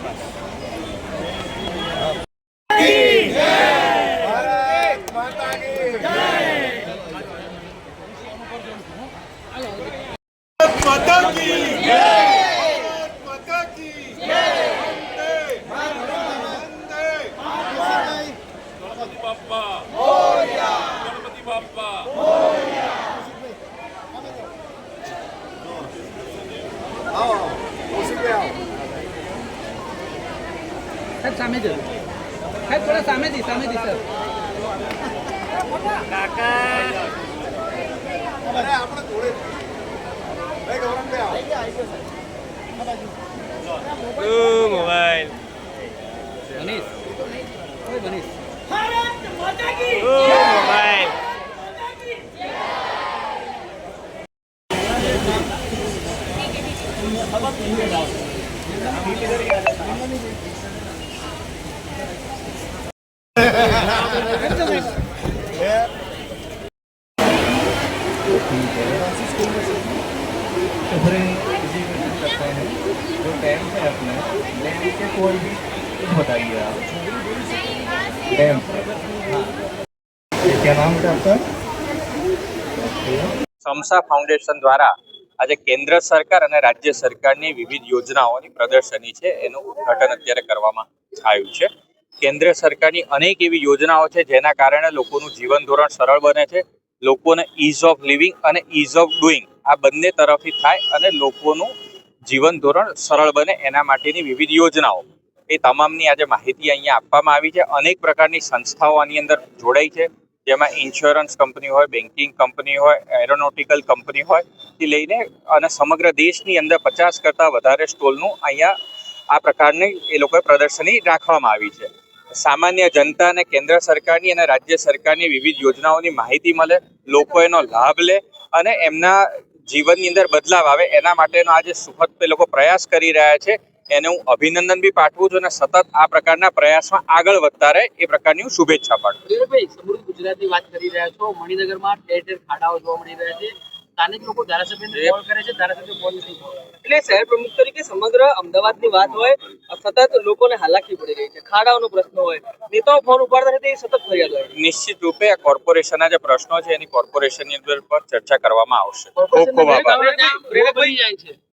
ભારત માતા માતા કી ભારત માતા કી વંદે વંદે ગણપતિ બાપ્પા ગણપતિ બાપ્પા આવો કૌશિકભાઈ આવો સાહેબ સામે જ સાહેબ થોડા સામેથી સામેથી સર મોબાઈલ મનીષ. ઓય મનીષ डैम है अपने डैम के कोई भी कुछ बताइए आप डैम ये क्या नाम है आपका સમસા ફાઉન્ડેશન દ્વારા આજે કેન્દ્ર સરકાર અને રાજ્ય સરકારની વિવિધ યોજનાઓની પ્રદર્શની છે એનું ઉદ્ઘાટન અત્યારે કરવામાં આવ્યું છે કેન્દ્ર સરકારની અનેક એવી યોજનાઓ છે જેના કારણે લોકોનું જીવન ધોરણ સરળ બને છે લોકોને ઇઝ ઓફ લિવિંગ અને ઇઝ ઓફ ડુઈંગ આ બંને તરફથી થાય અને લોકોનું જીવન ધોરણ સરળ બને એના માટેની વિવિધ યોજનાઓ. એ તમામની આજે માહિતી અહીંયા આપવામાં આવી છે. અનેક પ્રકારની સંસ્થાઓ આની અંદર જોડાઈ છે. જેમાં ઇન્સ્યોરન્સ કંપની હોય બેન્કિંગ કંપની હોય એરોનોટિકલ કંપની હોય, થી લઈને અને સમગ્ર દેશની અંદર પચાસ કરતાં વધારે સ્ટોલનું અહીંયા આ પ્રકારની એ લોકોએ પ્રદર્શની રાખવામાં આવી છે. સામાન્ય જનતા અને કેન્દ્ર સરકારની અને રાજ્ય સરકારની વિવિધ યોજનાઓની માહિતી મળે, લોકો એનો લાભ લે અને એમના જીવનની અંદર બદલાવ આવે, એના માટેનો આજે સુખદ લોકો પ્રયાસ કરી રહ્યા છે. એને હું અભિનંદન બી પાઠવું છું અને સતત આ પ્રકારના પ્રયાસમાં આગળ વધતા રહે એ પ્રકારની હું શુભેચ્છા પાઠવું. સમૃદ્ધ ગુજરાતની વાત કરી રહ્યા છો. મણિનગરમાં ઠેર ઠેર ખાડાઓ જોવા મળી રહ્યા છે. સ્થાનિક લોકો ધારાસભ્યને કોલ કરે છે ધારાસભ્ય કોલ નથી એટલે શહેર પ્રમુખ તરીકે સમગ્ર અમદાવાદની વાત હોય સતત લોકોને હાલાકી પડી રહી છે. ખાડાઓનો પ્રશ્ન હોય નેતાઓ ફોન ઉપાડતા નથી સતત ફરિયાદ હોય નિશ્ચિત રૂપે આ કોર્પોરેશનના જે પ્રશ્નો છે એની કોર્પોરેશનની અંદર પર ચર્ચા કરવામાં આવશે. ખૂબ ખૂબ આભાર.